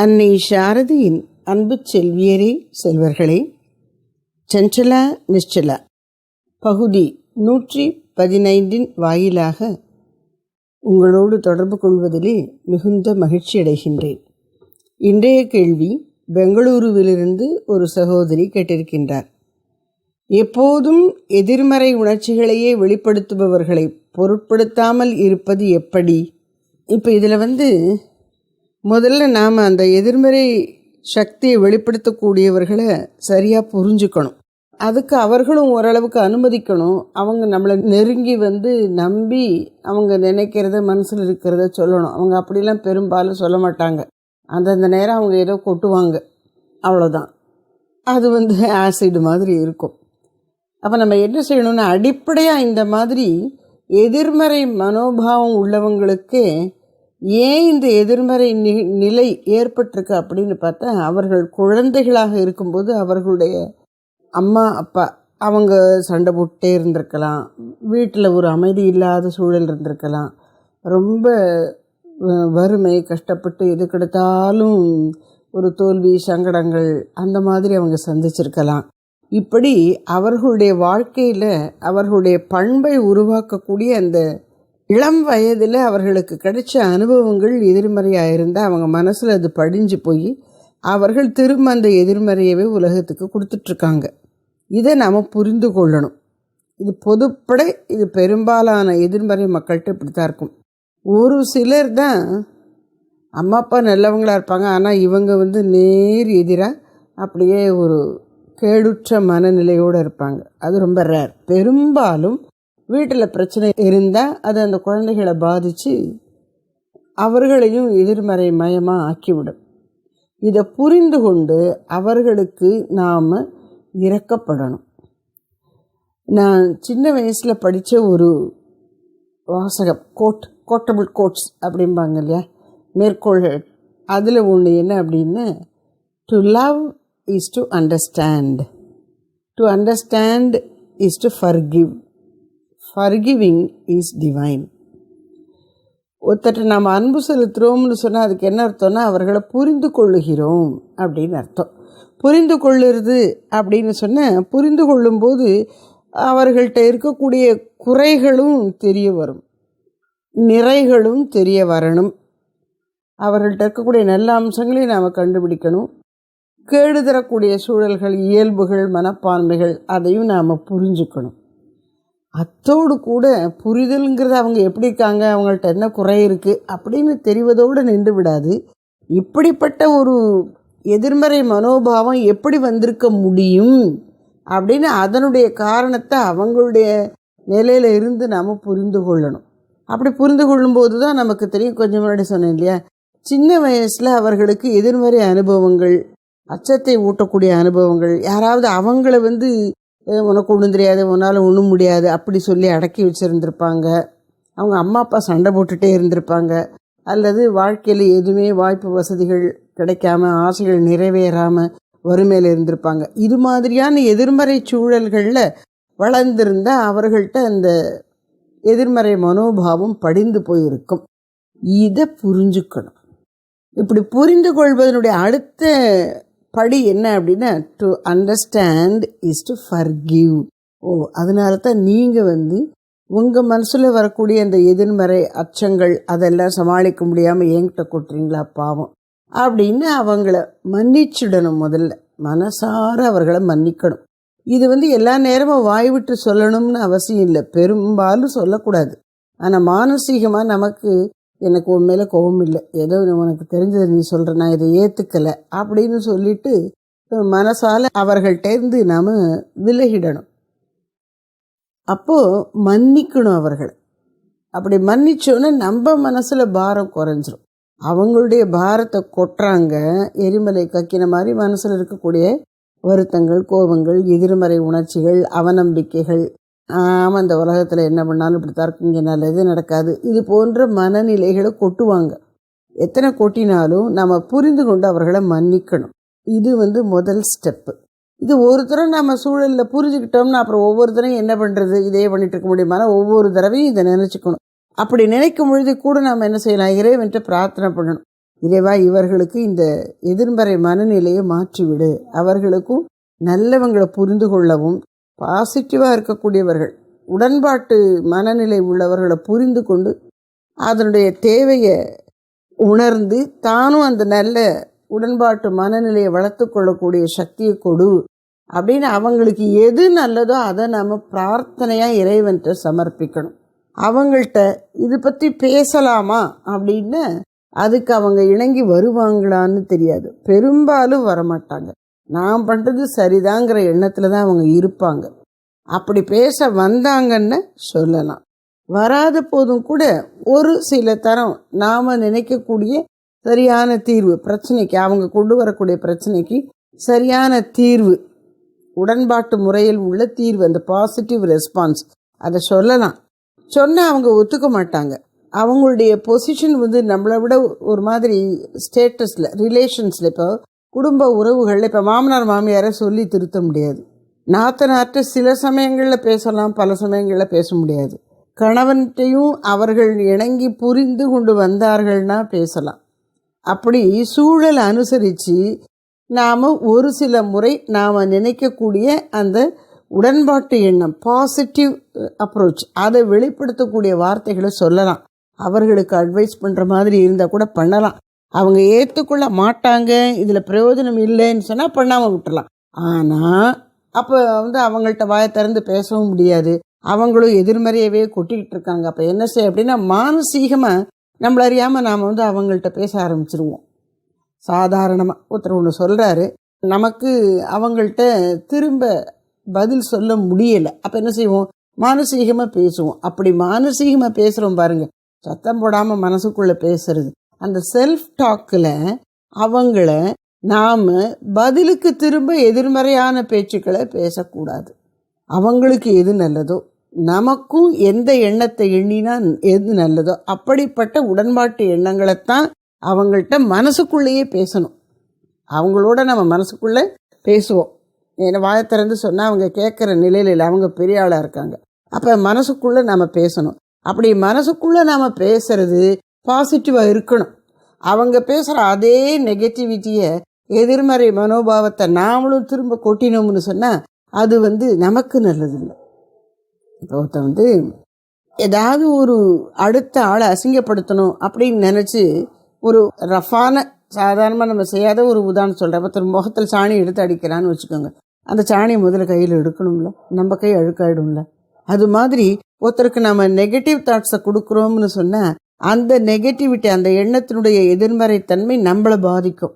அன்னை சாரதியின் அன்பு செல்வியரே செல்வர்களே. சஞ்சலா நிச்சலா. பகுதி நூற்றி பதினைந்தின் வாயிலாக உங்களோடு தொடர்பு கொள்வதிலே மிகுந்த மகிழ்ச்சி அடைகின்றேன். இன்றைய கேள்வி பெங்களூருவிலிருந்து ஒரு சகோதரி கேட்டிருக்கின்றார். எப்போதும் எதிர்மறை உணர்ச்சிகளையே வெளிப்படுத்துபவர்களை பொருட்படுத்தாமல் இருப்பது எப்படி? இப்போ இதில் வந்து முதல்ல நாம் அந்த எதிர்மறை சக்தியை வெளிப்படுத்தக்கூடியவர்களை சரியாக புரிஞ்சுக்கணும். அதுக்கு அவர்களும் ஓரளவுக்கு அனுமதிக்கணும். அவங்க நம்மளை நெருங்கி வந்து நம்பி அவங்க நினைக்கிறத மனசில் இருக்கிறத சொல்லணும். அவங்க அப்படிலாம் பெரும்பாலும் சொல்ல மாட்டாங்க. அந்தந்த நேரம் அவங்க ஏதோ கொட்டுவாங்க. அவ்வளோதான் அது வந்து ஆசிடு மாதிரி இருக்கும். அப்போ நம்ம என்ன செய்யணும்னா அடிப்படையாக இந்த மாதிரி எதிர்மறை மனோபாவம் உள்ளவங்களுக்கு ஏன் இந்த எதிர்மறை நி நிலை ஏற்பட்டிருக்கு அப்படின்னு பார்த்தா அவர்கள் குழந்தைகளாக இருக்கும்போது அவர்களுடைய அம்மா அப்பா அவங்க சண்டை போட்டே இருந்திருக்கலாம். வீட்டில் ஒரு அமைதி இல்லாத சூழல் இருந்திருக்கலாம். ரொம்ப வறுமை கஷ்டப்பட்டு எது கிடைத்தாலும் ஒரு தோல்வி சங்கடங்கள் அந்த மாதிரி அவங்க சந்திச்சிருக்கலாம். இப்படி அவர்களுடைய வாழ்க்கையில் அவர்களுடைய பண்பை உருவாக்கக்கூடிய அந்த இளம் வயதில் அவர்களுக்கு கிடைச்ச அனுபவங்கள் எதிர்மறையாக இருந்தால் அவங்க மனசில் அது படிஞ்சு போய் அவர்கள் திரும்ப அந்த எதிர்மறையவே உலகத்துக்கு கொடுத்துட்ருக்காங்க. இதை நாம் புரிந்து கொள்ளணும். இது பொதுப்படை இது பெரும்பாலான எதிர்மறை மக்கள்கிட்ட இப்படி தான் இருக்கும். ஒரு சிலர் தான் அம்மா அப்பா நல்லவங்களாக இருப்பாங்க ஆனால் இவங்க வந்து நேர் எதிராக அப்படியே ஒரு கேடுற்ற மனநிலையோடு இருப்பாங்க. அது ரொம்ப ரேர் பெரும்பாலும் வீட்டில் பிரச்சனை இருந்தால் அது அந்த குழந்தைகளை பாதித்து அவர்களையும் எதிர்மறை மயமாக ஆக்கிவிடும். இதை புரிந்து கொண்டு அவர்களுக்கு நாம் இறக்கப்படணும் நான் சின்ன வயசில் படித்த ஒரு வாசகம் கோட் கோட்டபிள் கோட்ஸ் அப்படிம்பாங்க இல்லையா? மேற்கோள்கள். அதில் ஒன்று என்ன அப்படின்னு to love is to understand to understand is to forgive forgiving is divine ஒருத்தட்ட நாம் அன்பு செலுத்துகிறோம்னு சொன்னால் அதுக்கு என்ன அர்த்தம்னா அவர்களை புரிந்து கொள்ளுகிறோம் அப்படின்னு அர்த்தம். புரிந்து கொள்ளுறது அப்படின்னு சொன்னால் புரிந்து கொள்ளும்போது அவர்கள்ட்ட இருக்கக்கூடிய குறைகளும் தெரிய வரும். நிறைகளும் தெரிய வரணும். அவர்கள்ட்ட இருக்கக்கூடிய நல்ல அம்சங்களையும் நாம் கண்டுபிடிக்கணும். கேடு தரக்கூடிய சூழல்கள் இயல்புகள் மனப்பான்மைகள் அதையும் நாம் புரிஞ்சுக்கணும். அத்தோடு கூட புரிதலுங்கிறது அவங்க எப்படி இருக்காங்க அவங்கள்ட்ட என்ன குறை இருக்குது அப்படின்னு தெரிவதோடு நின்று விடாது. இப்படிப்பட்ட ஒரு எதிர்மறை மனோபாவம் எப்படி வந்திருக்க முடியும் அப்படின்னு அதனுடைய காரணத்தை அவங்களுடைய நிலையில் இருந்து நாம் புரிந்து கொள்ளணும். அப்படி புரிந்து கொள்ளும்போது தான் நமக்கு தெரியும் கொஞ்சம் முன்னாடி சொன்னேன் இல்லையா? சின்ன வயசில் அவர்களுக்கு எதிர்மறை அனுபவங்கள் அச்சத்தை ஊட்டக்கூடிய அனுபவங்கள் யாராவது அவங்கள வந்து உனக்கு ஒன்றும் தெரியாது உன்னால் ஒன்றும் முடியாது அப்படி சொல்லி அடக்கி வச்சுருந்துருப்பாங்க. அவங்க அம்மா அப்பா சண்டை போட்டுகிட்டே இருந்திருப்பாங்க. அல்லது வாழ்க்கையில் எதுவுமே வாய்ப்பு வசதிகள் கிடைக்காம ஆசைகள் நிறைவேறாமல் வறுமையில் இருந்திருப்பாங்க. இது மாதிரியான எதிர்மறை சூழல்களில் வளர்ந்திருந்தால் அவர்கள்ட்ட அந்த எதிர்மறை மனோபாவம் படிந்து போயிருக்கும். இதை புரிஞ்சுக்கணும். இப்படி புரிந்து கொள்வதனுடைய அடுத்த படி என்ன அப்படின்னா to understand is to forgive ஓ அதனால தான் நீங்கள் வந்து உங்கள் மனசில் வரக்கூடிய அந்த எதிர்மறை அச்சங்கள் அதெல்லாம் சமாளிக்க முடியாமல் என்கிட்ட கொட்டுறீங்களா பாவம். அப்படின்னு அவங்கள மன்னிச்சிடணும் முதல்ல. மனசார அவர்களை மன்னிக்கணும். இது வந்து எல்லா நேரமும் வாய் விட்டு சொல்லணும்னு அவசியம் இல்லை. பெரும்பாலும் சொல்லக்கூடாது. ஆனால் மானசீகமாக நமக்கு எனக்கு உன் மேலே கோபம் இல்லை. ஏதோ உனக்கு தெரிஞ்சதை நீ சொல்கிற நான் இதை ஏற்றுக்கலை அப்படின்னு சொல்லிட்டு மனசால் அவர்கள்டேருந்து நாம் விலகிடணும். அப்போது மன்னிக்கணும் அவர்கள். அப்படி மன்னிச்சோன்னே நம்ம மனசில் பாரம் குறைஞ்சிரும். அவங்களுடைய பாரத்தை கொட்டுறாங்க எரிமலை கக்கின மாதிரி மனசில் இருக்கக்கூடிய வருத்தங்கள் கோபங்கள் எதிர்மறை உணர்ச்சிகள் அவநம்பிக்கைகள் ஆமாம் இந்த உலகத்தில் என்ன பண்ணாலும் இப்படி தான் இங்கே நல்லது நடக்காது. இது போன்ற மனநிலைகளை கொட்டுவாங்க. எத்தனை கொட்டினாலும் நம்ம புரிந்து கொண்டு அவர்களை மன்னிக்கணும். இது வந்து முதல் ஸ்டெப்பு இது ஒரு தடவை நம்ம சூழலில் புரிஞ்சுக்கிட்டோம்னா அப்புறம் ஒவ்வொரு தடவையும் என்ன பண்ணுறது இதே பண்ணிட்டு இருக்க முடியுமானா ஒவ்வொரு தடவையும் இதை நினச்சிக்கணும். அப்படி நினைக்கும் பொழுது கூட நம்ம என்ன செய்யலாம்? இறைவன்ட்டு பிரார்த்தனை பண்ணணும். இறைவா இவர்களுக்கு இந்த எதிர்மறை மனநிலையை மாற்றிவிடு. அவர்களுக்கும் நல்லவங்களை புரிந்து கொள்ளவும் பாசிட்டிவாக இருக்கக்கூடியவர்கள் உடன்பாட்டு மனநிலை உள்ளவர்களை புரிந்து கொண்டு அதனுடைய தேவையை உணர்ந்து தானும் அந்த நல்ல உடன்பாட்டு மனநிலையை வளர்த்து கொள்ளக்கூடிய சக்தியை கொடு அப்படின்னு அவங்களுக்கு எது நல்லதோ அதை நம்ம பிரார்த்தனையாக இறைவன்கிட்ட சமர்ப்பிக்கணும். அவங்கள்ட்ட இது பற்றி பேசலாமா அப்படின்னு அதுக்கு அவங்க இணங்கி வருவாங்களான்னு தெரியாது. பெரும்பாலும் வரமாட்டாங்க. நான் பண்ணுறது சரிதாங்கிற எண்ணத்தில் தான் அவங்க இருப்பாங்க. அப்படி பேச வந்தாங்கன்னு சொல்லலாம். வராத போதும் கூட ஒரு சில தரம் நாம் நினைக்கக்கூடிய சரியான தீர்வு பிரச்சனைக்கு அவங்க கொண்டு வரக்கூடிய பிரச்சனைக்கு சரியான தீர்வு உடன்பாட்டு முறையில் உள்ள தீர்வு அந்த பாசிட்டிவ் ரெஸ்பான்ஸ் அதை சொல்லலாம். சொன்னால் அவங்க ஒத்துக்க மாட்டாங்க. அவங்களுடைய பொசிஷன் வந்து நம்மளை விட ஒரு மாதிரி ஸ்டேட்டஸில் ரிலேஷன்ஸில் இப்போ குடும்ப உறவுகளில் இப்போ மாமனார் மாமியாரை சொல்லி திருத்த முடியாது. நாத்தனார்ட்ட சில சமயங்களில் பேசலாம் பல சமயங்களில் பேச முடியாது. கணவன்கிட்டையும் அவர்கள் இணங்கி புரிந்து கொண்டு வந்தார்கள்னா பேசலாம். அப்படி சூழல் அனுசரித்து நாம் ஒரு சில முறை நாம் நினைக்கக்கூடிய அந்த உடன்பாட்டு எண்ணம் பாசிட்டிவ் அப்ரோச் அதை வெளிப்படுத்தக்கூடிய வார்த்தைகளை சொல்லலாம். அவர்களுக்கு அட்வைஸ் பண்ணுற மாதிரி இருந்தால் கூட பண்ணலாம். அவங்க ஏற்றுக்கொள்ள மாட்டாங்க இதில் பிரயோஜனம் இல்லைன்னு சொன்னால் பண்ணாமல் விட்டுலாம் ஆனால் அப்போ வந்து அவங்கள்ட்ட வாயை திறந்து பேசவும் முடியாது. அவங்களும் எதிர்மறையவே கொட்டிக்கிட்டு இருக்காங்க. அப்போ என்ன செய்ய அப்படின்னா மானசீகமாக நம்மள அறியாமல் நாம் வந்து அவங்கள்ட்ட பேச ஆரம்பிச்சிருவோம். சாதாரணமாக ஒருத்தர் ஒன்று சொல்கிறாரு நமக்கு அவங்கள்ட்ட திரும்ப பதில் சொல்ல முடியலை. அப்போ என்ன செய்வோம்? மானசீகமாக பேசுவோம். அப்படி மானசீகமாக பேசுகிறோம் பாருங்கள் சத்தம் போடாமல் மனசுக்குள்ளே பேசுறது. அந்த செல்ஃப் டாக்கில் அவங்கள நாம் பதிலுக்கு திரும்ப எதிர்மறையான பேச்சுக்களை பேசக்கூடாது. அவங்களுக்கு எது நல்லதோ நமக்கும் எந்த எண்ணத்தை எண்ணினா எது நல்லதோ அப்படிப்பட்ட உடன்பாட்டு எண்ணங்களைத்தான் அவங்கள்ட்ட மனசுக்குள்ளேயே பேசணும். அவங்களோட நம்ம மனசுக்குள்ளே பேசுவோம். ஏன்னா வாயை திறந்து சொன்னால் அவங்க கேட்குற நிலையில் இல்லை அவங்க பெரிய ஆளாக இருக்காங்க. அப்போ மனசுக்குள்ளே நம்ம பேசணும். அப்படி மனசுக்குள்ளே நாம் பேசுறது பாசிட்டிவாக இருக்கணும். அவங்க பேசுகிற அதே நெகட்டிவிட்டியை எதிர்மறை மனோபாவத்தை நாமளும் திரும்ப கொட்டினோம்னு சொன்னால் அது வந்து நமக்கு நல்லதில்லை. இப்போ ஒருத்தன் வந்து ஏதாவது ஒரு அடுத்த ஆளை அசிங்கப்படுத்தணும் அப்படின்னு நினச்சி ஒரு ரஃபான சாதாரணமாக நம்ம செய்யாத ஒரு உதாரணம் சொல்கிறேன் ஒருத்தர் முகத்தில் சாணி எடுத்து அடிக்கிறான்னு வச்சுக்கோங்க. அந்த சாணியை முதல்ல கையில் எடுக்கணும்ல. நம்ம கை அழுக்காயிடும்ல. அது மாதிரி ஒருத்தருக்கு நம்ம நெகட்டிவ் தாட்ஸை கொடுக்குறோம்னு சொன்னால் அந்த நெகட்டிவிட்டி அந்த எண்ணத்தினுடைய எதிர்மறைத்தன்மை நம்மளை பாதிக்கும்.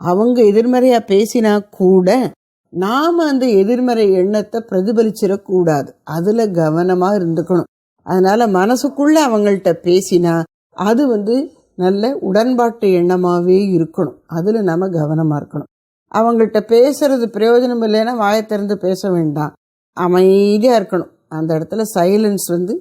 அவங்க எதிர்மறையாக பேசினா கூட நாம் அந்த எதிர்மறை எண்ணத்தை பிரதிபலிச்சிடக்கூடாது அதில் கவனமாக இருந்துக்கணும். அதனால் மனசுக்குள்ளே அவங்கள்ட்ட பேசினா அது வந்து நல்ல உடன்பாட்டு எண்ணமாகவே இருக்கணும். அதில் நம்ம கவனமாக இருக்கணும். அவங்கள்ட்ட பேசுறது பிரயோஜனம் இல்லைன்னா வாயை திறந்து பேச வேண்டாம். அமைதியாக இருக்கணும். அந்த இடத்துல சைலன்ஸ் வந்து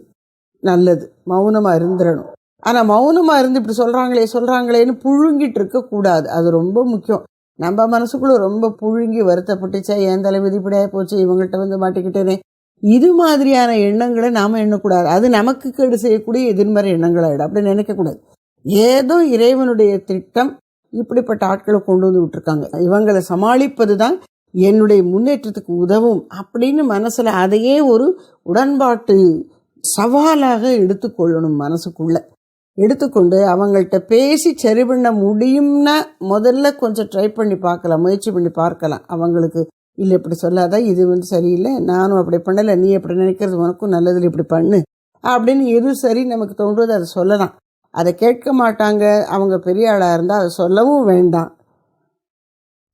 நல்லது. மௌனமாக இருந்துடணும் ஆனால் மௌனமாக இருந்து இப்படி சொல்கிறாங்களே சொல்கிறாங்களேன்னு புழுங்கிட்டு இருக்கக்கூடாது அது ரொம்ப முக்கியம். நம்ம மனசுக்குள்ளே ரொம்ப புழுங்கி வருத்தப்பட்டுச்சா என் தலைவிதி இப்படியாக போச்சு இவங்கள்ட்ட வந்து மாட்டிக்கிட்டேனே. இது மாதிரியான எண்ணங்களை நாம் எண்ணக்கூடாது. அது நமக்கு கேடு செய்யக்கூடிய எதிர்மறை எண்ணங்களாயிடும். அப்படி நினைக்கக்கூடாது. ஏதோ இறைவனுடைய திட்டம் இப்படிப்பட்ட ஆட்களை கொண்டு வந்து விட்டுருக்காங்க. இவங்களை சமாளிப்பது தான் என்னுடைய முன்னேற்றத்துக்கு உதவும் அப்படின்னு மனசில் அதையே ஒரு உடன்பாட்டு சவாலாக எடுத்துக்கொள்ளணும் மனசுக்குள்ளே. எடுத்துக்கொண்டு அவங்கள்ட்ட பேசி சரி பண்ண முடியும்னா முதல்ல கொஞ்சம் ட்ரை பண்ணி பார்க்கலாம் முயற்சி பண்ணி பார்க்கலாம். அவங்களுக்கு இல்லை இப்படி சொல்லாத இது வந்து சரியில்லை நானும் அப்படி பண்ணலை நீ அப்படி நினைக்கிறது உனக்கும் நல்லதில் இப்படி பண்ணு. அப்படின்னு எது சரி நமக்கு தோன்றுவது அதை சொல்லலாம். அதை கேட்க மாட்டாங்க அவங்க பெரிய ஆளாக இருந்தால் அதை சொல்லவும் வேண்டாம்.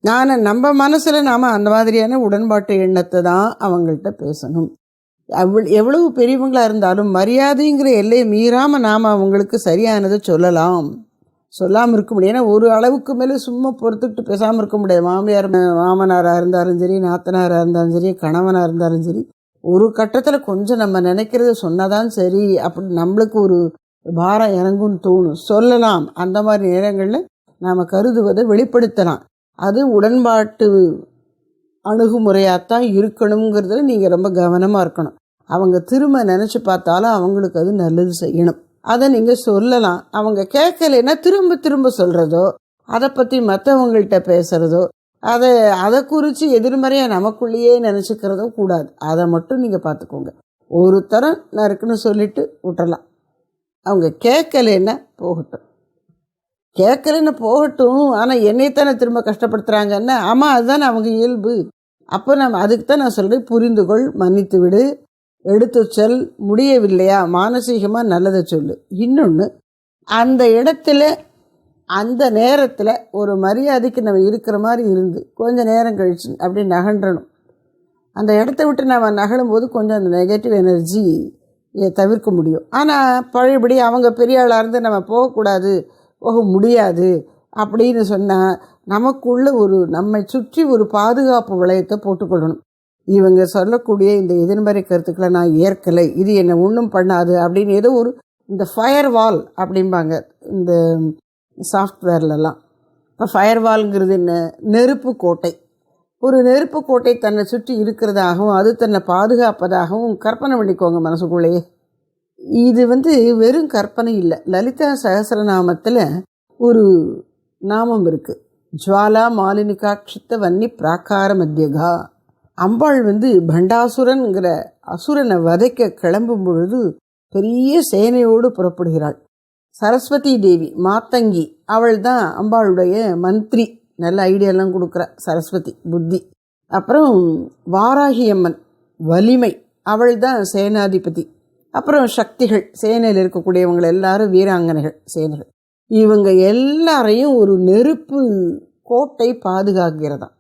நான் நம்ம மனசில் நாம் அந்த மாதிரியான உடன்பாட்டு எண்ணத்தை தான் அவங்கள்ட்ட பேசணும். அவ்வளோ எவ்வளவு பெரியவங்களாக இருந்தாலும் மரியாதைங்கிற எல்லையை மீறாமல் நாம் அவங்களுக்கு சரியானதை சொல்லலாம். சொல்லாமல் இருக்க முடியும். ஏன்னா ஒரு அளவுக்கு மேலே சும்மா பொறுத்துட்டு பேசாமல் இருக்க முடியாது. மாமியார் மாமனாராக இருந்தாலும் சரி நாத்தனாராக இருந்தாலும் சரி கணவனாக இருந்தாலும் சரி ஒரு கட்டத்தில் கொஞ்சம் நம்ம நினைக்கிறத சொன்னாதான் சரி அப்படி நம்மளுக்கு ஒரு பாரம் இறங்கும்னு தோணும். சொல்லலாம். அந்த மாதிரி நேரங்களில் நாம் கருதுவதை வெளிப்படுத்தலாம். அது உடன்பாட்டு அணுகுமுறையாகத்தான் இருக்கணுங்கிறதுல நீங்கள் ரொம்ப கவனமாக இருக்கணும். அவங்க திரும்ப நினச்சி பார்த்தாலும் அவங்களுக்கு அது நல்லது செய்யணும். அதை நீங்கள் சொல்லலாம். அவங்க கேட்கலைன்னா திரும்ப திரும்ப சொல்கிறதோ அதை பற்றி மற்றவங்கள்ட்ட பேசுகிறதோ அதை அதை குறித்து எதிர்மறையாக நமக்குள்ளேயே நினச்சிக்கிறதோ கூடாது. அதை மட்டும் நீங்கள் பார்த்துக்கோங்க. ஒரு தரம் நறுக்குன்னு சொல்லிட்டு விட்டுறலாம். அவங்க கேட்கலைன்னா போகட்டும். கேட்கலன்னு போகட்டும். ஆனால் என்னைத்தானே திரும்ப கஷ்டப்படுத்துகிறாங்கன்னா ஆமாம் அதுதானே அவங்க இயல்பு. அப்போ நம்ம அதுக்கு தான் நான் சொல்கிறேன் புரிந்துகொள் மன்னித்து விடு எடுத்து சொல் முடியவில்லையா? மானசீகமாக நல்லதை சொல்லு. இன்னொன்று அந்த இடத்துல அந்த நேரத்தில் ஒரு மரியாதைக்கு நம்ம இருக்கிற மாதிரி இருந்து கொஞ்சம் நேரம் கழிச்சு அப்படி நகன்றணும். அந்த இடத்த விட்டு நம்ம நகழும்போது கொஞ்சம் அந்த நெகட்டிவ் எனர்ஜி தவிர்க்க முடியும். ஆனால் பழையபடி அவங்க பெரிய ஆளாக இருந்து நம்ம போகக்கூடாது போக முடியாது. அப்படின்னு சொன்னால் நமக்குள்ள ஒரு நம்மை சுற்றி ஒரு பாதுகாப்பு வளையத்தை போட்டுக்கொள்ளணும். இவங்க சொல்லக்கூடிய இந்த எதிர்மறை கருத்துக்களை நான் ஏற்கலை. இது என்னை ஒன்றும் பண்ணாது அப்படின்னு ஏதோ ஒரு இந்த ஃபயர் வால் அப்படிம்பாங்க இந்த சாஃப்ட்வேர்லலாம் இப்போ ஃபயர் வால்ங்கிறது என்ன? நெருப்பு கோட்டை. ஒரு நெருப்பு கோட்டை தன்னை சுற்றி இருக்கிறதாகவும் அது தன்னை பாதுகாப்பதாகவும் கற்பனை பண்ணிக்கோங்க மனசுக்குள்ளேயே. இது வந்து வெறும் கற்பனை இல்லை. லலிதா சகசரநாமத்தில் ஒரு நாமம் இருக்குது ஜுவாலா மாலினிகாட்சித்த வன்னி பிராக்கார மத்தியகா. அம்பாள் வந்து பண்டாசுரன்கிற அசுரனை வதைக்க கிளம்பும் பொழுது பெரிய சேனையோடு புறப்படுகிறாள். சரஸ்வதி தேவி மாத்தங்கி அவள் தான் அம்பாளுடைய மந்திரி. நல்ல ஐடியாலாம் கொடுக்குறா சரஸ்வதி புத்தி. அப்புறம் வாராகி அம்மன் வலிமை. அவள் தான் சேனாதிபதி. அப்புறம் சக்திகள் சேனையில் இருக்கக்கூடியவங்க எல்லாரும் வீராங்கனைகள் சேனைகள். இவங்க எல்லாரையும் ஒரு நெருப்பு கோட்டை பாதுகாக்கிறதாம்.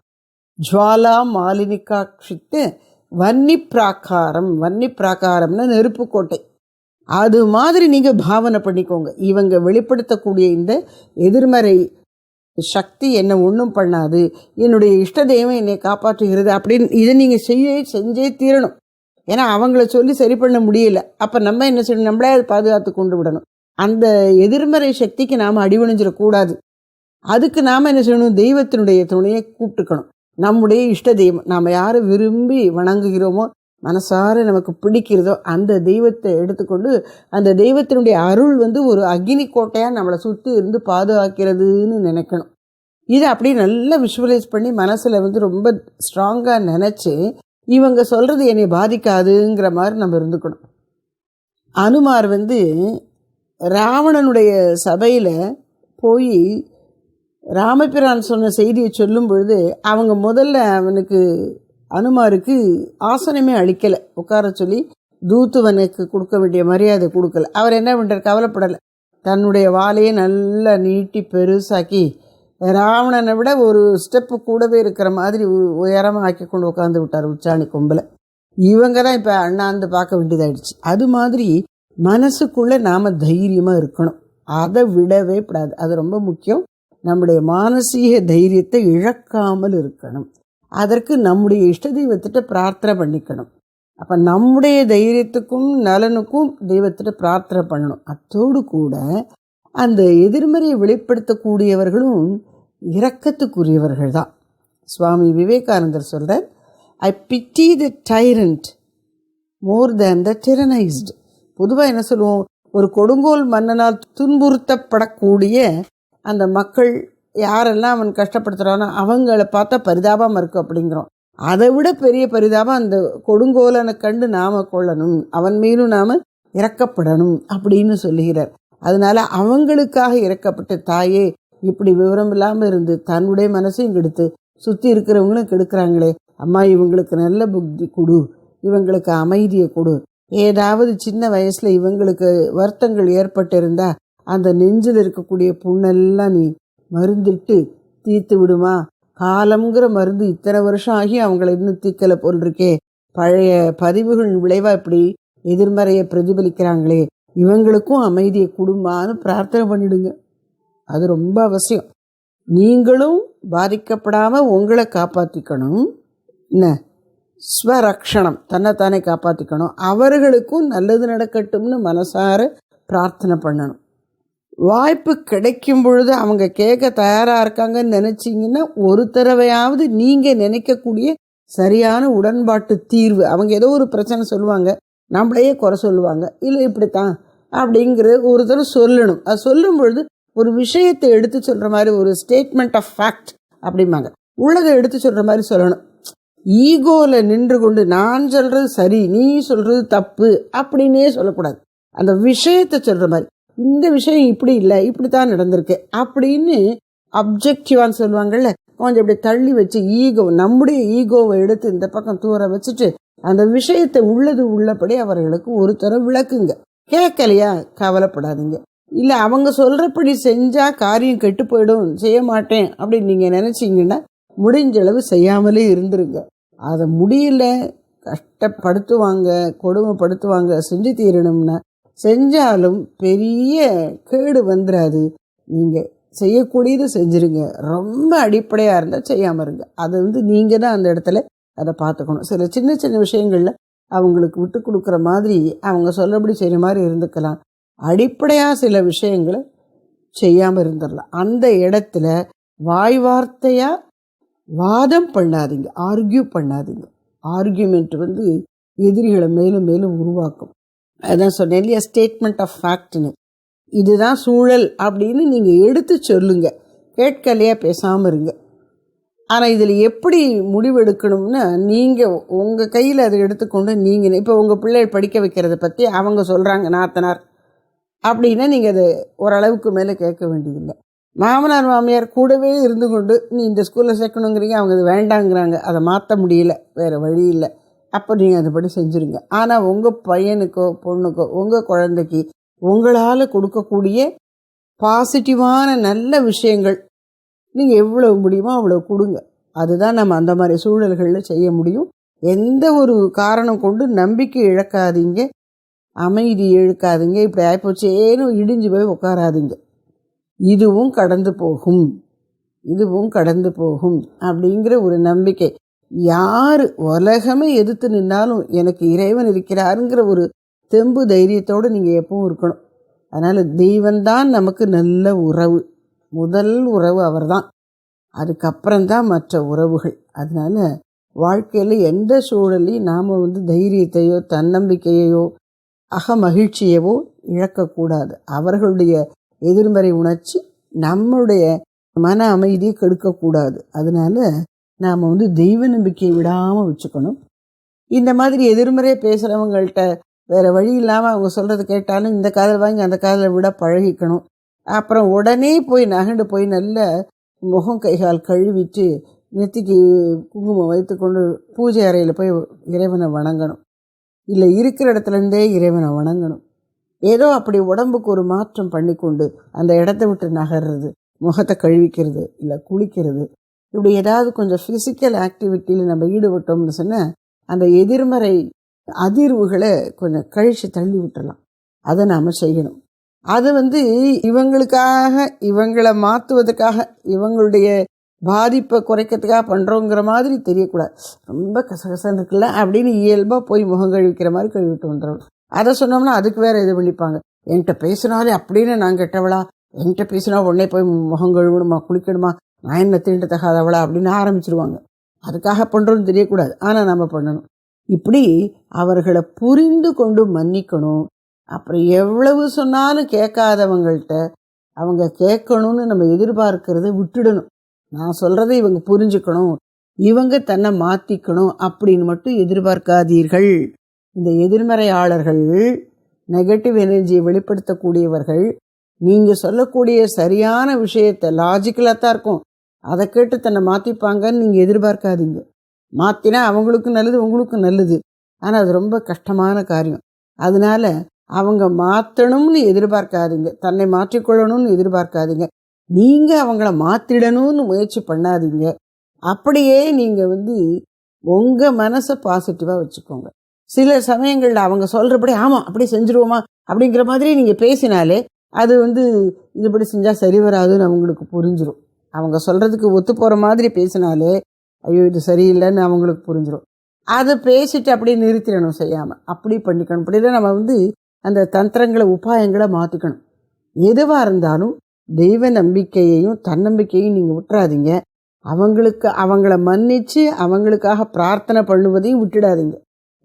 ஜுவாலா மாலினிகாட்சித்து வன்னி பிராகாரம் வன்னி பிராகாரம்னா நெருப்பு கோட்டை. அது மாதிரி நீங்கள் பாவனை பண்ணிக்கோங்க. இவங்க வெளிப்படுத்தக்கூடிய இந்த எதிர்மறை சக்தி என்னை ஒன்றும் பண்ணாது. என்னுடைய இஷ்ட தெய்வம் என்னை காப்பாற்றுகிறது அப்படின்னு இதை நீங்கள் செய்ய செஞ்சே தீரணும். ஏன்னா அவங்கள சொல்லி சரி பண்ண முடியல. அப்போ நம்ம என்ன செய்யணும்? நம்மளே அதை பாதுகாத்து கொண்டு விடணும். அந்த எதிர்மறை சக்திக்கு நாம் அடிவணிஞ்சிடக்கூடாது அதுக்கு நாம் என்ன செய்யணும்? தெய்வத்தினுடைய துணையை கூப்பிட்டுக்கணும். நம்முடைய இஷ்ட தெய்வம். நாம் யாரை விரும்பி வணங்குகிறோமோ மனசார நமக்கு பிடிக்கிறதோ அந்த தெய்வத்தை எடுத்துக்கொண்டு அந்த தெய்வத்தினுடைய அருள் வந்து ஒரு அக்னி கோட்டையாக நம்மளை சுற்றி இருந்து பாதுகாக்கிறதுன்னு நினைக்கணும். இதை அப்படியே நல்லா விஷுவலைஸ் பண்ணி மனசில் வந்து ரொம்ப ஸ்ட்ராங்காக நினச்சி இவங்க சொல்கிறது என்னை பாதிக்காதுங்கிற மாதிரி நம்ம இருந்துக்கணும். அனுமார் வந்து ராவணனுடைய சபையில் போய் ராமபிரான் சொன்ன செய்தியை சொல்லும் பொழுது அவங்க முதல்ல அவனுக்கு அனுமாருக்கு ஆசனமே அளிக்கலை. உட்கார சொல்லி தூத்துவனுக்கு கொடுக்க வேண்டிய மரியாதை கொடுக்கல. அவர் என்ன பண்ணுறார் கவலைப்படலை. தன்னுடைய வாலையை நல்லா நீட்டி பெருசாக்கி ராவணனை விட ஒரு ஸ்டெப்பு கூடவே இருக்கிற மாதிரி உயரமாக ஆக்கி கொண்டு உட்காந்து விட்டார் உச்சாணி கொம்பில். இவங்க தான் இப்போ அண்ணாந்து பார்க்க வேண்டியதாயிடுச்சு. அது மாதிரி மனசுக்குள்ளே நாம் தைரியமாக இருக்கணும். அதை விடவே கூடாது. அது ரொம்ப முக்கியம். நம்முடைய மானசீக தைரியத்தை இழக்காமல் இருக்கணும். அதற்கு நம்முடைய இஷ்ட தெய்வத்திட்ட பிரார்த்தனை பண்ணிக்கணும். அப்போ நம்முடைய தைரியத்துக்கும் நலனுக்கும் தெய்வத்திட்ட பிரார்த்தனை பண்ணணும். அத்தோடு கூட அந்த எதிர்மறையை வெளிப்படுத்தக்கூடியவர்களும் இரக்கத்துக்குரியவர்கள் தான். சுவாமி விவேகானந்தர் சொல்கிறார் ஐ பிட்டி த டைரண்ட் மோர் தேன் த டிரனைஸ்டு பொதுவாக என்ன சொல்லுவோம்? ஒரு கொடுங்கோல் மன்னனால் துன்புறுத்தப்படக்கூடிய அந்த மக்கள் யாரெல்லாம் அவன் கஷ்டப்படுத்துகிறானோ அவங்கள பார்த்தா பரிதாபமாக இருக்கும் அப்படிங்கிறோம். அதை விட பெரிய பரிதாபம் அந்த கொடுங்கோலனை கண்டு நாம கொள்ளணும். அவன் மீதும் நாம் இறக்கப்படணும் அப்படின்னு சொல்லுகிறார். அதனால அவங்களுக்காக இறக்கப்பட்ட தாயே இப்படி விவரம் இல்லாமல் இருந்து தன்னுடைய மனசையும் கெடுத்து சுற்றி இருக்கிறவங்களும் கெடுக்கிறாங்களே. அம்மா இவங்களுக்கு நல்ல புத்தி கொடு. இவங்களுக்கு அமைதியை கொடு. ஏதாவது சின்ன வயசில் இவங்களுக்கு வருத்தங்கள் ஏற்பட்டிருந்தா அந்த நெஞ்சில் இருக்கக்கூடிய புண்ணெல்லாம் நீ மருந்திட்டு தீர்த்து விடுமா? காலம்ங்கிற மருந்து இத்தனை வருஷம் ஆகி அவங்கள இன்னும் தீக்கலை போல் இருக்கே பழைய பதிவுகள் விளைவாக இப்படி எதிர்மறையை பிரதிபலிக்கிறாங்களே. இவங்களுக்கும் அமைதியை கொடுமான்னு பிரார்த்தனை பண்ணிடுங்க. அது ரொம்ப அவசியம். நீங்களும் பாதிக்கப்படாமல் உங்களை காப்பாற்றிக்கணும் என்ன? ஸ்வரக்ஷணம் தன்னைத்தானே காப்பாற்றிக்கணும் அவர்களுக்கும் நல்லது நடக்கட்டும்னு மனசார பிரார்த்தனை பண்ணணும். வாய்ப்பு கிடைக்கும் பொழுது அவங்க கேட்க தயாராக இருக்காங்கன்னு நினச்சிங்கன்னா ஒரு தடவையாவது நீங்கள் நினைக்கக்கூடிய சரியான உடன்பாட்டு தீர்வு. அவங்க ஏதோ ஒரு பிரச்சனை சொல்லுவாங்க நம்மளையே குறை சொல்லுவாங்க. இல்லை இப்படித்தான். அப்படிங்கிற ஒரு தடவை சொல்லணும். அது சொல்லும் பொழுது ஒரு விஷயத்தை எடுத்து சொல்கிற மாதிரி ஒரு ஸ்டேட்மெண்ட் ஆஃப் ஃபேக்ட் அப்படிம்பாங்க. உள்ளதை எடுத்து சொல்கிற மாதிரி சொல்லணும். ஈகோவில் நின்று கொண்டு நான் சொல்கிறது சரி நீ சொல்கிறது தப்பு அப்படின்னே சொல்லக்கூடாது. அந்த விஷயத்தை சொல்கிற மாதிரி இந்த விஷயம் இப்படி இல்லை இப்படித்தான் நடந்திருக்கு அப்படின்னு அப்ஜெக்டிவான்னு சொல்லுவாங்கள்ல கொஞ்சம் இப்படி தள்ளி வச்சு ஈகோ நம்முடைய ஈகோவை எடுத்து இந்த பக்கம் தூர வச்சுட்டு அந்த விஷயத்தை உள்ளது உள்ளபடி அவர்களுக்கு ஒரு தரம் விளக்குங்க. கேட்கலையா? கவலைப்படாதீங்க. இல்லை அவங்க சொல்கிறப்படி செஞ்சால் காரியம் கெட்டு போயிடும் செய்ய மாட்டேன் அப்படின்னு நீங்கள் நினச்சிங்கன்னா முடிஞ்ச அளவு செய்யாமலே இருந்துருங்க. அதை முடியல கஷ்டப்படுத்துவாங்க கொடுமைப்படுத்துவாங்க செஞ்சு தீரணும்னா செஞ்சாலும் பெரிய கேடு வந்துடாது நீங்கள் செய்யக்கூடியது செஞ்சுருங்க. ரொம்ப அடிப்படையாக இருந்தால் செய்யாமல் இருங்க. அது வந்து நீங்கள் தான் அந்த இடத்துல அதை பார்த்துக்கணும் சில சின்ன சின்ன விஷயங்களில் அவங்களுக்கு விட்டு கொடுக்குற மாதிரி அவங்க சொல்லபடி செய்கிற மாதிரி இருந்துக்கலாம். அடிப்படையாக சில விஷயங்களை செய்யாமல் இருந்துடலாம் அந்த இடத்துல வாய் வார்த்தையாக வாதம் பண்ணாதீங்க ஆர்கியூ பண்ணாதீங்க. ஆர்கியூமெண்ட் வந்து எதிரிகளை மேலும் மேலும் உருவாக்கும். அதான் சொன்னேன் இல்லையா ஸ்டேட்மெண்ட் ஆஃப் ஃபேக்ட்னு இதுதான் சூழல் அப்படின்னு நீங்கள் எடுத்து சொல்லுங்க. கேட்கலையா பேசாமல் இருங்க. ஆனால் இதில் எப்படி முடிவெடுக்கணும்னா நீங்கள் உங்கள் கையில் அதை எடுத்துக்கொண்டு நீங்கள் இப்போ உங்கள் பிள்ளைகள் படிக்க வைக்கிறத பற்றி அவங்க சொல்கிறாங்க நாத்தனார். அப்படின்னா நீங்கள் அதை ஓரளவுக்கு மேலே கேட்க வேண்டியதில்லை. மாமனார் மாமியார் கூடவே இருந்து கொண்டு நீ இந்த ஸ்கூலில் சேர்க்கணுங்கிறீங்க அவங்க இது வேண்டாங்கிறாங்க. அதை மாற்ற முடியல. வேறு வழி இல்லை. அப்போ நீங்கள் அதுபடி செஞ்சுருங்க. ஆனால் உங்கள் பையனுக்கோ பொண்ணுக்கோ உங்கள் குழந்தைக்கு உங்களால் கொடுக்கக்கூடிய பாசிட்டிவான நல்ல விஷயங்கள் நீங்கள் எவ்வளோ முடியுமோ அவ்வளோ கொடுங்க. அதுதான் நம்ம அந்த மாதிரி சூழல்களில் செய்ய முடியும். எந்த ஒரு காரணம் கொண்டு நம்பிக்கை இழக்காதீங்க. அமைதி இழுக்காதீங்க. இப்படி ஆகிப்போச்சேனும் இடிஞ்சு போய் உட்காராதீங்க. இதுவும் கடந்து போகும். இதுவும் கடந்து போகும் அப்படிங்கிற ஒரு நம்பிக்கை. யார் உலகமே எதிர்த்து நின்னாலும் எனக்கு இறைவன் இருக்கிறாருங்கிற ஒரு தெம்பு தைரியத்தோடு நீங்கள் எப்பவும் இருக்கணும். அதனால் தெய்வந்தான் நமக்கு நல்ல உறவு. முதல் உறவு அவர்தான். அதுக்கப்புறம்தான் மற்ற உறவுகள். அதனால் வாழ்க்கையில் எந்த சூழலையும் நாம் வந்து தைரியத்தையோ தன்னம்பிக்கையையோ அக மகிழ்ச்சியவோ இழக்கக்கூடாது. அவர்களுடைய எதிர்மறை உணர்ச்சி நம்முடைய மன அமைதியை கெடுக்கக்கூடாது. அதனால நாம் வந்து தெய்வ நம்பிக்கையை விடாமல் வச்சுக்கணும். இந்த மாதிரி எதிர்மறையாக பேசுகிறவங்கள்ட்ட வேறு வழி இல்லாமல் அவங்க சொல்கிறது கேட்டாலும் இந்த காதல் வாங்கி அந்த காதலை விட பழகிக்கணும். அப்புறம் உடனே போய் நகண்டு போய் நல்ல முகம் கைகால் கழுவிட்டு நெத்திக்கு குங்குமம் வைத்துக்கொண்டு பூஜை அறையில் போய் இறைவனை வணங்கணும். இல்லை இருக்கிற இடத்துலேருந்தே இறைவனை வணங்கணும். ஏதோ அப்படி உடம்புக்கு ஒரு மாற்றம் பண்ணிக்கொண்டு அந்த இடத்த விட்டு நகர்றது முகத்தை கழுவிக்கிறது இல்லை குளிக்கிறது இப்படி ஏதாவது கொஞ்சம் ஃபிசிக்கல் ஆக்டிவிட்டியில் நம்ம ஈடுபட்டோம்னு சொன்னால் அந்த எதிர்மறை அதிர்வுகளை கொஞ்சம் கழித்து தள்ளி விட்டுடலாம் அதை நாம் செய்யணும். அது வந்து இவங்களுக்காக இவங்களை மாற்றுவதற்காக இவங்களுடைய பாதிப்பை குறைக்கிறதுக்காக பண்ணுறோங்கிற மாதிரி தெரியக்கூடாது. ரொம்ப கசகசன்னு இருக்குல்ல அப்படின்னு இயல்பாக போய் முகம் கழுவிக்கிற மாதிரி கழுவிட்டு வந்துடும் அதை சொன்னோம்னா அதுக்கு வேற இது பண்ணிப்பாங்க என்கிட்ட பேசினாலே அப்படின்னு நான் கெட்டவளா? என்கிட்ட பேசினா உடனே போய் முகம் கழுவணுமா குளிக்கணுமா? நான் என்ன தீண்ட தகாதவளா அப்படின்னு ஆரம்பிச்சிருவாங்க. அதுக்காக பண்ணுறோன்னு தெரியக்கூடாது. ஆனால் நம்ம பண்ணணும். இப்படி அவர்களை புரிந்து கொண்டு மன்னிக்கணும். அப்புறம் எவ்வளவு சொன்னாலும் கேட்காதவங்கள்ட்ட அவங்க கேட்கணும்னு நம்ம எதிர்பார்க்கறத விட்டுடணும். நான் சொல்கிறத இவங்க புரிஞ்சுக்கணும். இவங்க தன்னை மாற்றிக்கணும் அப்படின்னு மட்டும் எதிர்பார்க்காதீர்கள். இந்த எதிர்மறையாளர்கள் நெகட்டிவ் எனர்ஜியை வெளிப்படுத்தக்கூடியவர்கள் நீங்கள் சொல்லக்கூடிய சரியான விஷயத்தை லாஜிக்கலாக தான் இருக்கும். அதை கேட்டு தன்னை மாற்றிப்பாங்கன்னு நீங்கள் எதிர்பார்க்காதீங்க. மாற்றினா அவங்களுக்கும் நல்லது உங்களுக்கும் நல்லது. ஆனால் அது ரொம்ப கஷ்டமான காரியம். அதனால அவங்க மாற்றணும்னு எதிர்பார்க்காதீங்க. தன்னை மாற்றிக்கொள்ளணும்னு எதிர்பார்க்காதீங்க. நீங்கள் அவங்கள மாற்றிடணும்னு முயற்சி பண்ணாதீங்க. அப்படியே நீங்கள் வந்து உங்கள் மனசை பாசிட்டிவாக வச்சுக்கோங்க. சில சமயங்களில் அவங்க சொல்கிறபடி ஆமாம் அப்படி செஞ்சுருவோமா? அப்படிங்கிற மாதிரி நீங்கள் பேசினாலே அது வந்து இதுபடி செஞ்சால் சரி வராதுன்னு அவங்களுக்கு புரிஞ்சிடும் அவங்க சொல்கிறதுக்கு ஒத்து போகிற மாதிரி பேசினாலே ஐயோ இது சரியில்லைன்னு அவங்களுக்கு புரிஞ்சிடும் அதை பேசிட்டு அப்படியே நிறுத்திடணும் செய்யாமல் அப்படி பண்ணிக்கணும். இப்படிதான் நம்ம வந்து அந்த தந்திரங்களை உபாயங்களை மாற்றிக்கணும் எதுவாக இருந்தாலும் தெய்வ நம்பிக்கையையும் தன்னம்பிக்கையும் நீங்கள் விட்டுறாதீங்க. அவங்களுக்கு அவங்கள மன்னிச்சு அவங்களுக்காக பிரார்த்தனை பண்ணுவதையும் விட்டுடாதீங்க.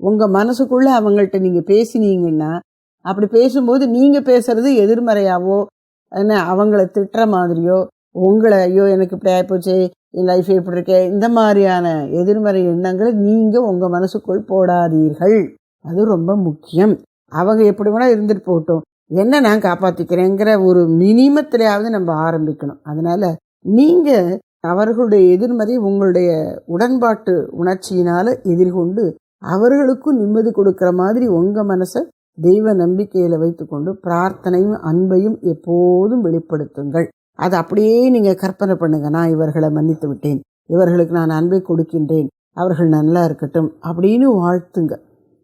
உங்கள் மனசுக்குள்ளே அவங்கள்ட்ட நீங்கள் பேசினீங்கன்னா அப்படி பேசும்போது நீங்கள் பேசுறது எதிர்மறையாவோ என்ன அவங்கள திட்டுற மாதிரியோ உங்களை ஐயோ எனக்கு இப்படி ஆயிப்போச்சு என் லைஃப் எப்படி இருக்கே இந்த மாதிரியான எதிர்மறை எண்ணங்களை நீங்கள் உங்கள் மனசுக்குள் போடாதீர்கள். அது ரொம்ப முக்கியம். அவங்க எப்படி வேணா இருந்துட்டு போகட்டும். என்ன நான் காப்பாற்றிக்கிறேங்கிற ஒரு மினிமத்திலேயாவது நம்ம ஆரம்பிக்கணும். அதனால் நீங்கள் அவர்களுடைய எதிர்மறை உங்களுடைய உடன்பாட்டு உணர்ச்சியினால் எதிர்கொண்டு அவர்களுக்கும் நிம்மதி கொடுக்குற மாதிரி உங்கள் மனசை தெய்வ நம்பிக்கையில் வைத்துக்கொண்டு பிரார்த்தனையும் அன்பையும் எப்போதும் வெளிப்படுத்துங்கள். அதை அப்படியே நீங்கள் கற்பனை பண்ணுங்க. நான் இவர்களை மன்னித்து விட்டேன். இவர்களுக்கு நான் அன்பை கொடுக்கின்றேன். அவர்கள் நல்லா இருக்கட்டும் அப்படின்னு வாழ்த்துங்க.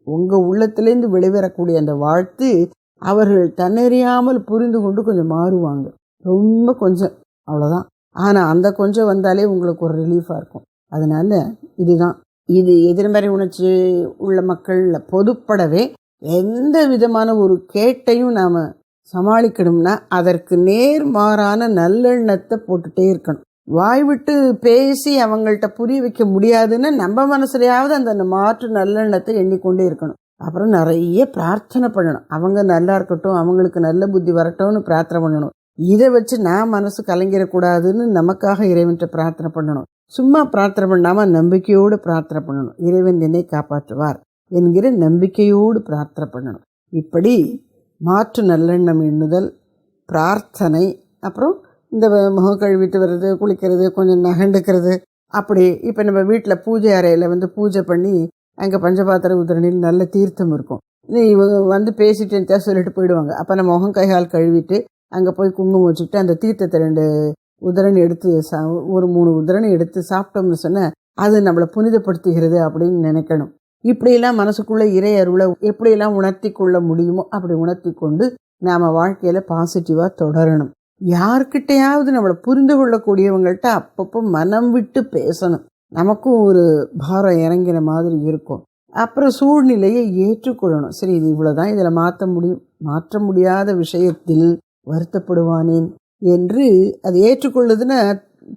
உங்கள் உள்ளத்துலேருந்து வெளிவரக்கூடிய அந்த வாழ்த்து அவர்கள் தன்னறியாமல் புரிந்து கொண்டு கொஞ்சம் மாறுவாங்க. ரொம்ப கொஞ்சம். அவ்வளோதான் ஆனால் அந்த கொஞ்சம் வந்தாலே உங்களுக்கு ஒரு ரிலீஃபாக இருக்கும். அதனால இதுதான். இது எதிர்மறை உணர்ச்சி உள்ள மக்களில் பொதுப்படவே எந்த விதமான ஒரு கேட்டையும் நாம் சமாளிக்கணும்னா அதற்கு நேர்மாறான நல்லெண்ணத்தை போட்டுட்டே இருக்கணும். வாய் விட்டு பேசி அவங்கள்ட்ட புரிய வைக்க முடியாதுன்னு நம்ம மனசுலையாவது அந்த மாற்று நல்லெண்ணத்தை எண்ணிக்கொண்டே இருக்கணும். அப்புறம் நிறைய பிரார்த்தனை பண்ணணும். அவங்க நல்லா இருக்கட்டும் அவங்களுக்கு நல்ல புத்தி வரட்டும்னு பிரார்த்தனை பண்ணணும். இதை வச்சு நான் மனசு கலங்கிடக்கூடாதுன்னு நமக்காக இறைவன்கிட்ட பிரார்த்தனை பண்ணணும். சும்மா பிரார்த்தனை பண்ணாமல் நம்பிக்கையோடு பிரார்த்தனை பண்ணணும். இறைவன் என்னை காப்பாற்றுவார் என்கிற நம்பிக்கையோடு பிரார்த்தனை பண்ணணும். இப்படி மாற்று நல்லெண்ணம் எண்ணுதல் பிரார்த்தனை அப்புறம் இந்த முகம் கழுவிட்டு வர்றது குளிக்கிறது கொஞ்சம் நகண்டுக்கிறது அப்படி இப்போ நம்ம வீட்டில் பூஜை அறையில் வந்து பூஜை பண்ணி அங்கே பஞ்சபாத்திர உதிரணியில் நல்ல தீர்த்தம் இருக்கும். நீ இவங்க வந்து பேசிட்டு சொல்லிட்டு போயிடுவாங்க. அப்போ நம்ம முகம் கைகால் கழுவிட்டு அங்கே போய் குங்குமம் வச்சுக்கிட்டு அந்த தீர்த்தத்தை ரெண்டு உதரன் எடுத்து சா ஒரு மூணு உதரனை எடுத்து சாப்பிட்டோம்னு சொன்னால் அது நம்மளை புனிதப்படுத்துகிறது அப்படின்னு நினைக்கணும். இப்படியெல்லாம் மனசுக்குள்ளே இறை அருளை எப்படியெல்லாம் உணர்த்தி கொள்ள முடியுமோ அப்படி உணர்த்தி கொண்டு நாம் வாழ்க்கையில் பாசிட்டிவாக தொடரணும். யார்கிட்டையாவது நம்மளை புரிந்து கொள்ளக்கூடியவங்கள்ட்ட அப்பப்போ மனம் விட்டு பேசணும். நமக்கும் ஒரு பாரம் இறங்கின மாதிரி இருக்கும். அப்புறம் சூழ்நிலையை ஏற்றுக்கொள்ளணும். சரி இது இவ்வளோதான் இதில் மாற்ற முடியும். மாற்ற முடியாத விஷயத்தில் வருத்தப்படுவானேன். என்று அது ஏற்றுக்கொள்ளுதுன்னா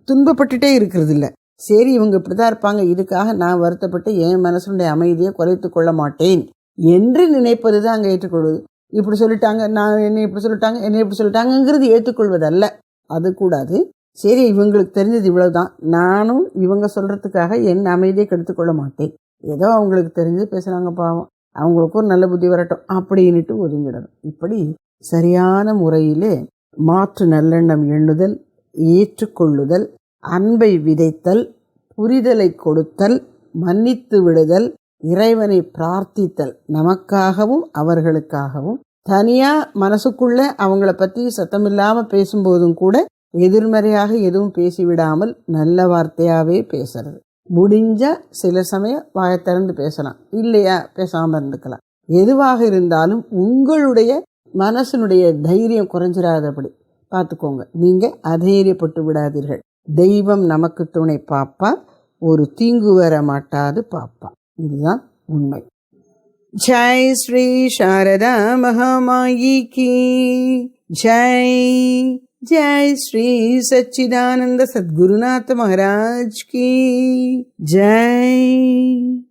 துன்பப்பட்டுட்டே இருக்கிறது இல்லை சரி இவங்க இப்படி தான் இருப்பாங்க. இதுக்காக நான் வருத்தப்பட்டு என் மனசுடைய அமைதியை குறைத்து கொள்ள மாட்டேன் என்று நினைப்பது தான் அங்கே ஏற்றுக்கொள்வது. இப்படி சொல்லிட்டாங்க நான் என்ன இப்படி சொல்லிட்டாங்க என்ன இப்படி சொல்லிட்டாங்கங்கிறது ஏற்றுக்கொள்வதல்ல. அது கூடாது. சரி இவங்களுக்கு தெரிஞ்சது இவ்வளவுதான். நானும் இவங்க சொல்றதுக்காக என் அமைதியை கெடுத்துக்கொள்ள மாட்டேன். ஏதோ அவங்களுக்கு தெரிஞ்சு பேசுறாங்க பாவம். அவங்களுக்கும் நல்ல புத்தி வரட்டும். அப்படின்ட்டு ஒதுங்கிடணும். இப்படி சரியான முறையிலே மாற்று நல்லெண்ணம் எண்ணுதல் ஏற்றுக்கொள்ளுதல் அன்பை விதைத்தல் புரிதலை கொடுத்தல் மன்னித்து விடுதல் இறைவனை பிரார்த்தித்தல் நமக்காகவும் அவர்களுக்காகவும். தனியா மனசுக்குள்ள அவங்கள பத்தி சத்தமில்லாம பேசும்போதும் கூட எதிர்மறையாக எதுவும் பேசிவிடாமல் நல்ல வார்த்தையாவே பேசுறது. முடிஞ்ச சில சமயம் வாயத்திறந்து பேசலாம் இல்லையா பேசாம இருந்துக்கலாம். எதுவாக இருந்தாலும் உங்களுடைய மனசனுடைய தைரியம் குறைஞ்சிடாதபடி பார்த்துக்கோங்க. நீங்கள் அதைரியப்பட்டு விடாதீர்கள். தெய்வம் நமக்கு துணை பாப்பா ஒரு தீங்கு வர மாட்டாது பாப்பா. இதுதான் உண்மை. ஜெய் ஸ்ரீ சாரதா மகாமாயி கி ஜெய் ஜெய் ஸ்ரீ சச்சிதானந்த சத்குருநாத் மகாராஜ் கி. ஜெய்.